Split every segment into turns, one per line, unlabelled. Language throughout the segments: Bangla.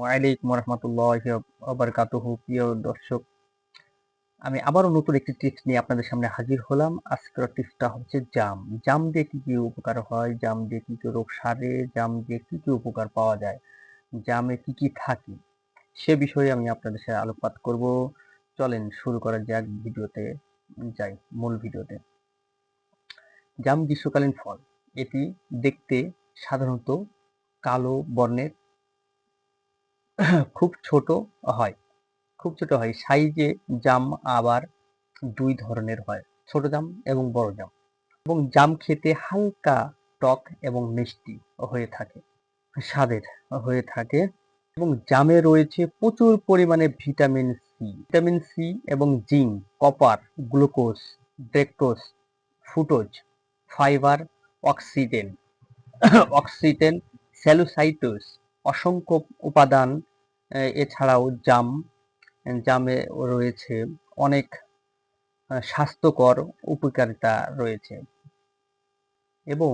ওয়ালাইকুম রহমতুল্লাহ আবরকাতুহু প্রিয় দর্শক, আমি আবারও নতুন একটি টিপস নিয়ে আপনাদের সামনে হাজির হলাম। আজকের টিপসটা হচ্ছে জাম। জাম দিয়ে কি কি উপকার হয়? জাম দিয়ে কি কি রোগ সারে? জাম দিয়ে কি কি উপকার পাওয়া যায়? জামে কি কি থাকে? সে বিষয়ে আমি আপনাদের সাথে আলোকপাত করব। চলেন শুরু করা যাক ভিডিওতে, যাই, মূল ভিডিওতে। জাম গ্রীষ্মকালীন ফল। এটি দেখতে সাধারণত কালো বর্ণের খুব ছোট হয়। খুব ছোট হয়। সাইজে জাম আবার দুই ধরনের হয়। ছোট জাম এবং বড় জাম। এবং জাম খেতে হালকা টক এবং মিষ্টি হয়ে থাকে, স্বাদের হয়ে থাকে। এবং জামে রয়েছে প্রচুর পরিমাণে ভিটামিন সি। ভিটামিন সি এবং zinc, copper, glucose dextrose fructose fibre, oxidant. Oxidant স্যালুসাইটোস অসংখ্য উপাদান এছাড়াও জাম, জামে রয়েছে। অনেক স্বাস্থ্যকর উপকারিতা রয়েছে। এবং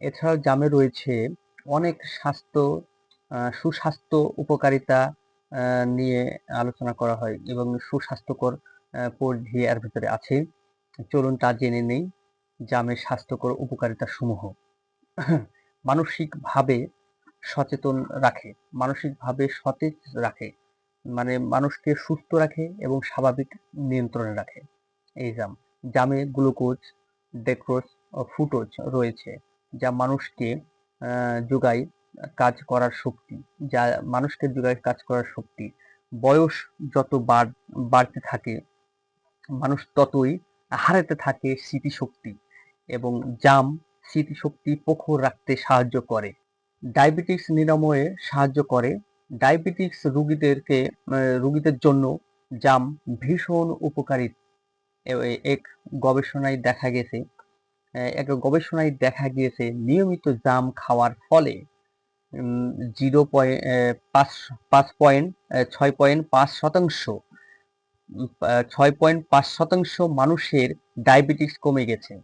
এছাড়াও জামে রয়েছে অনেক স্বাস্থ্য সুস্বাস্থ্য উপকারিতা নিয়ে আলোচনা করা হয় এবং সুস্বাস্থ্যকর পরিধি এর ভিতরে আছে। চলুন তা জেনে নেই। জামের স্বাস্থ্যকর উপকারিতা সমূহ মানসিকভাবে সচেতন রাখে, মানসিকভাবে সতেজ রাখে মানে মানুষকে সুস্থ রাখে এবং স্বাভাবিক নিয়ন্ত্রণে রাখে। এই জাম জামে গ্লুকোজ, ডেক্রোজ ও ফুটোজ রয়েছে, যা মানুষকে যোগায় কাজ করার শক্তি, যা মানুষকে যোগায় কাজ করার শক্তি। বয়স যত বাড়তে থাকে, মানুষ ততই হারাতে থাকে স্মৃতিশক্তি এবং জাম স্মৃতিশক্তি প্রখর রাখতে সাহায্য করে। ডায়াবেটিস নিরাময়ে সাহায্য করে। ডায়াবেটিস রুগীদেরকে রুগীদের জন্য জাম ভীষণ উপকারী এক গবেষণায় দেখা গেছে এক গবেষণায় দেখা গিয়েছে নিয়মিত জাম খাওয়ার ফলে জিরো পয়েন্ট পাঁচ পাঁচ পয়েন্ট ছয় পয়েন্ট পাঁচ শতাংশ ছয় পয়েন্ট পাঁচ শতাংশ মানুষের ডায়াবেটিস কমে গেছে।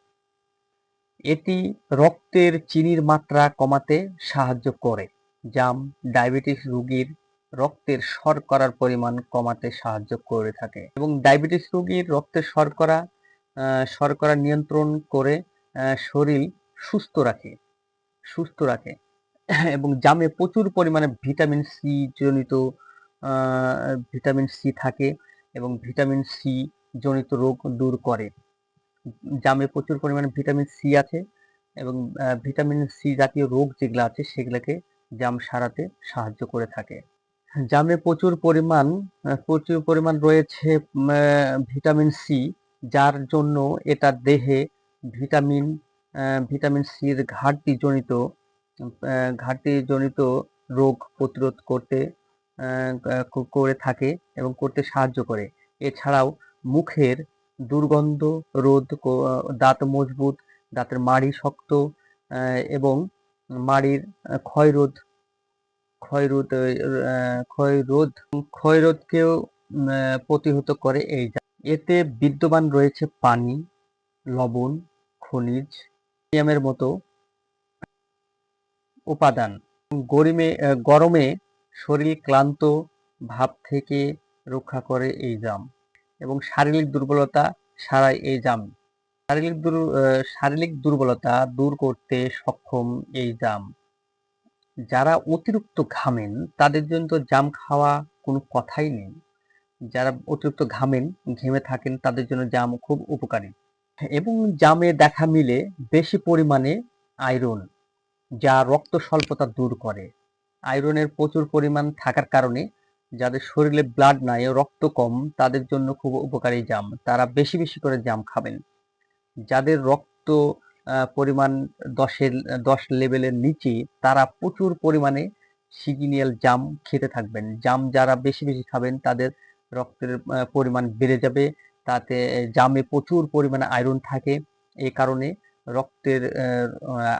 এটি রক্তের চিনির মাত্রা কমাতে সাহায্য করে জাম ডায়াবেটিস রোগীর রক্তের শর্করার পরিমাণ কমাতে সাহায্য করে থাকে। এবং ডায়াবেটিস রোগীর রক্তের শর্করা শর্করা নিয়ন্ত্রণ করে শরীর সুস্থ রাখে সুস্থ রাখে। এবং জামে প্রচুর পরিমাণে ভিটামিন সি জনিত ভিটামিন সি থাকে এবং ভিটামিন সি জনিত রোগ দূর করে। জামে প্রচুর পরিমাণে ভিটামিন সি আছে এবং ভিটামিন সি জাতীয় রোগ যেগুলো আছে সেগুলোকে জাম সারাতে সাহায্য করে থাকে। জামে প্রচুর পরিমাণ প্রচুর পরিমাণ রয়েছে ভিটামিন সি যার জন্য এটা দেহে ভিটামিন ভিটামিন সির ঘাটতি জনিত ঘাটতি জনিত রোগ প্রতিরোধ করতে করে থাকে এবং করতে সাহায্য করে। এছাড়াও মুখের দুর্গন্ধ রোধ দাঁত মজবুত, দাঁতের মাড়ি শক্ত এবং মাড়ির ক্ষয়রোধ ক্ষয়রোধ ক্ষয়রোধ ক্ষয়রোধকেও প্রতিহত করে এই এতে বিদ্যমান রয়েছে পানি, লবণ, খনিজ, ক্যালসিয়ামের মতো উপাদান। গরমে গরমে শরীর ক্লান্ত ভাব থেকে রক্ষা করে এই জাম। এবং শারীরিক দুর্বলতা সারাই এই জাম। শারীরিক শারীরিক দুর্বলতা দূর করতে সক্ষম এই জাম। যারা অতিরিক্ত ঘামেন, তাদের জন্য তো জাম খাওয়া কোনো কথাই নেই। যারা অতিরিক্ত ঘামেন, ঘেমে থাকেন, তাদের জন্য জাম খুব উপকারী। এবং জামে দেখা মিলে বেশি পরিমাণে আয়রন, যা রক্ত স্বল্পতা দূর করে। আয়রনের প্রচুর পরিমাণ থাকার কারণে যাদের শরীরে ব্লাড নাই, রক্ত কম, তাদের জন্য খুব উপকারী জাম। তারা বেশি বেশি করে জাম খাবেন। যাদের রক্ত পরিমাণ দশের, দশ লেভেলের নিচে, তারা প্রচুর পরিমাণে সিগিনিয়াল জাম খেতে থাকবেন। জাম যারা বেশি বেশি খাবেন, তাদের রক্তের পরিমাণ বেড়ে যাবে। তাতে জামে প্রচুর পরিমাণে আয়রন থাকে। এই কারণে রক্তের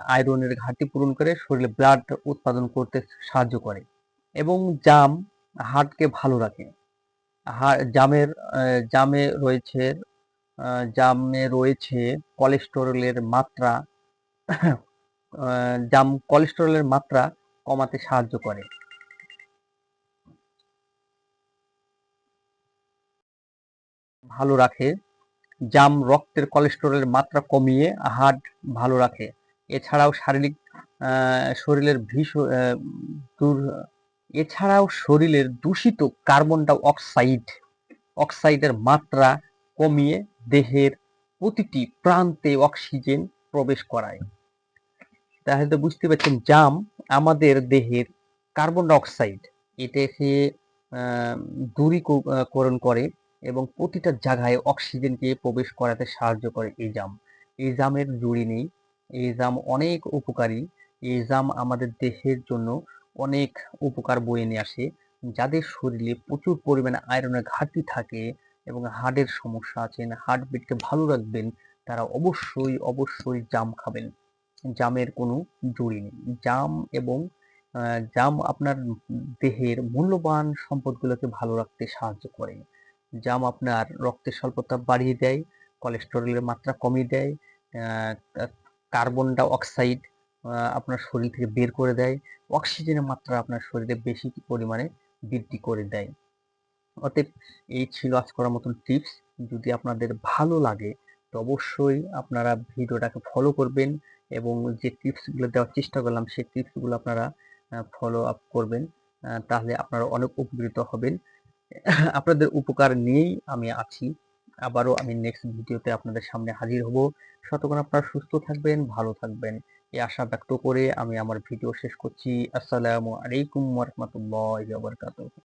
আয়রনের ঘাটতি পূরণ করে শরীরে ব্লাড উৎপাদন করতে সাহায্য করে। এবং জাম হার্টকে ভালো রাখে। জামের জামে রয়েছে জামে রয়েছে কোলেস্টেরলের মাত্রা জাম কোলেস্টেরলের মাত্রা কমাতে সাহায্য করে। ভালো রাখে। জাম রক্তের কোলেস্টেরলের মাত্রা কমিয়ে হার্ট ভালো রাখে। এছাড়াও শারীরিক শরীরের ভীষ দূর এছাড়াও শরীরের দূষিত কার্বন ডাই অক্সাইড অক্সাইডের মাত্রা কমিয়ে দেহের প্রতিটি প্রান্তে অক্সিজেন প্রবেশ করায়। তাহলে বুঝতে পারছেন, জাম আমাদের দেহের কার্বন ডাই অক্সাইড এটাকে দূরীকরণ করে এবং প্রতিটা জায়গায় অক্সিজেনকে প্রবেশ করাতে সাহায্য করে এই জাম। এই জামের জুড়ি নেই। এই জাম অনেক উপকারী। এই জাম আমাদের দেহের জন্য অনেক উপকার বয়ে নিয়ে আসে। যাদের শরীরে প্রচুর পরিমাণে আয়রনের ঘাটতি থাকে এবং হার্টের সমস্যা আছেন হার্ট বিটকে ভালো রাখবেন, তারা অবশ্যই অবশ্যই জাম খাবেন। জামের কোনো জুড়ি নেই। জাম এবং জাম আপনার দেহের মূল্যবান সম্পদগুলোকে ভালো রাখতে সাহায্য করে। জাম আপনার রক্তের স্বল্পতা বাড়িয়ে দেয় কোলেস্টেরলের মাত্রা কমিয়ে দেয় কার্বন ডাই অক্সাইড আপনার শরীর থেকে বের করে দেয়। অক্সিজেনের মাত্রা আপনার শরীরে বেশি পরিমাণে বৃদ্ধি করে দেয়। অতএব এই ছিল আজ করার মতন টিপস যদি আপনাদের ভালো লাগে, তো অবশ্যই আপনারা ভিডিওটাকে ফলো করবেন এবং যে টিপসগুলো দেওয়ার চেষ্টা করলাম, সেই টিপসগুলো আপনারা ফলো আপ করবেন তাহলে আপনারা অনেক উপকৃত হবেন। আপনাদের উপকার নিয়েই আমি আছি। আবারও আমি নেক্সট ভিডিওতে আপনাদের সামনে হাজির হব। ততক্ষণ আপনারা সুস্থ থাকবেন, ভালো থাকবেন। এই আশা ব্যক্ত করে আমি আমার ভিডিও শেষ করছি। আসসালামু আলাইকুম ওয়া রাহমাতুল্লাহি ওয়া বারাকাতুহু।